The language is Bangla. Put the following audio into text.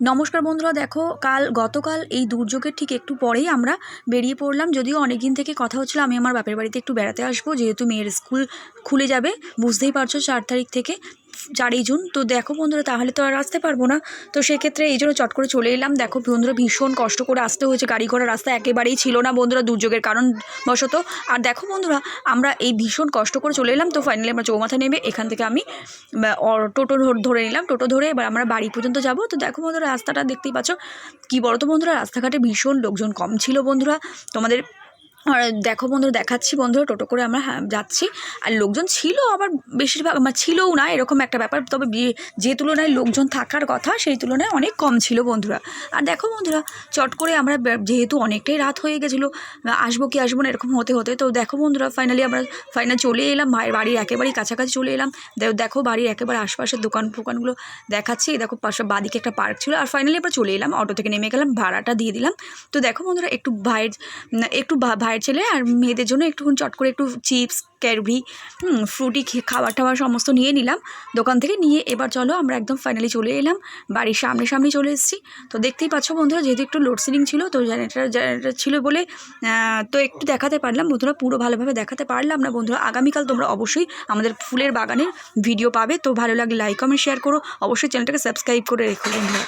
নমস্কার বন্ধুরা, দেখো কাল, গতকাল এই দুর্যোগের ঠিক একটু পরেই আমরা বেরিয়ে পড়লাম। যদিও অনেক দিন থেকে কথা হচ্ছিল, আমি আমার বাপের বাড়িতে একটু বেড়াতে আসব, যেহেতু মেয়ের স্কুল খুলে যাবে, বুঝতেই পারছ, চার তারিখ থেকে। চারই জুন। তো দেখো বন্ধুরা, তাহলে তো আর আসতে পারব না। তো সেক্ষেত্রে এই জন্য চট করে চলে এলাম। দেখো বন্ধুরা, ভীষণ কষ্ট করে আসতে হয়েছে। গাড়ি ঘোড়া রাস্তা একেবারেই ছিল না বন্ধুরা, দুর্যোগের কারণ বশত আর দেখো বন্ধুরা, আমরা এই ভীষণ কষ্ট করে চলে এলাম। তো ফাইনালি আমরা চৌমাথা নেমে এখান থেকে আমি টোটো ধরে নিলাম। টোটো ধরে এবার আমরা বাড়ি পর্যন্ত যাব। তো দেখো বন্ধুরা, রাস্তাটা দেখতেই পাচ্ছ। কী বলো তো বন্ধুরা, রাস্তাঘাটে ভীষণ লোকজন কম ছিল বন্ধুরা। তোমাদের আর দেখো বন্ধুরা দেখাচ্ছি বন্ধুরা টোটো করে আমরা হ্যাঁ, যাচ্ছি। আর লোকজন ছিল আবার বেশিরভাগ মানে ছিলও না এরকম একটা ব্যাপার। তবে যে তুলনায় লোকজন থাকার কথা সেই তুলনায় অনেক কম ছিল বন্ধুরা। আর দেখো বন্ধুরা চট করে আমরা যেহেতু অনেকটাই রাত হয়ে গেছিল আসব কি আসব না এরকম হতে হতে তো দেখো বন্ধুরা ফাইনালি আমরা ফাইনাল চলে এলাম ভাই- বাড়ির একেবারেই কাছাকাছি চলে এলাম। দেখো বাড়ির একেবারে আশপাশের দোকান ফোকানগুলো দেখাচ্ছি দেখো পাশে বাদিকে একটা পার্ক ছিল। আর ফাইনালি আমরা চলে এলাম অটো থেকে নেমে গেলাম ভাড়াটা দিয়ে দিলাম। তো দেখো বন্ধুরা একটু ভাইয়ের একটু ভা- ভাইয়ের ছেলে আর মেয়েদের জন্য একটুখানি চট করে একটু চিপস ক্যাডবরি ফ্রুটি খাবার টাবার সমস্ত নিয়ে নিলাম। দোকান থেকে নিয়ে এবার চলো আমরা একদম ফাইনালি চলে এলাম। বাড়ির সামনে সামনে চলে এসেছি। তো দেখতেই পাচ্ছ বন্ধুরা, যেহেতু একটু লোডশেডিং ছিল, তো জেনারেটার জেনারেটার ছিল বলে তো একটু দেখাতে পারলাম। বন্ধুরা, পুরো ভালোভাবে দেখাতে পারলাম না বন্ধুরা। আগামীকাল তোমরা অবশ্যই আমাদের ফুলের বাগানের ভিডিও পাবে। তো ভালো লাগলে লাইক কমেন্ট শেয়ার করো। অবশ্যই চ্যানেলটাকে সাবস্ক্রাইব করে রেখো বন্ধুরা।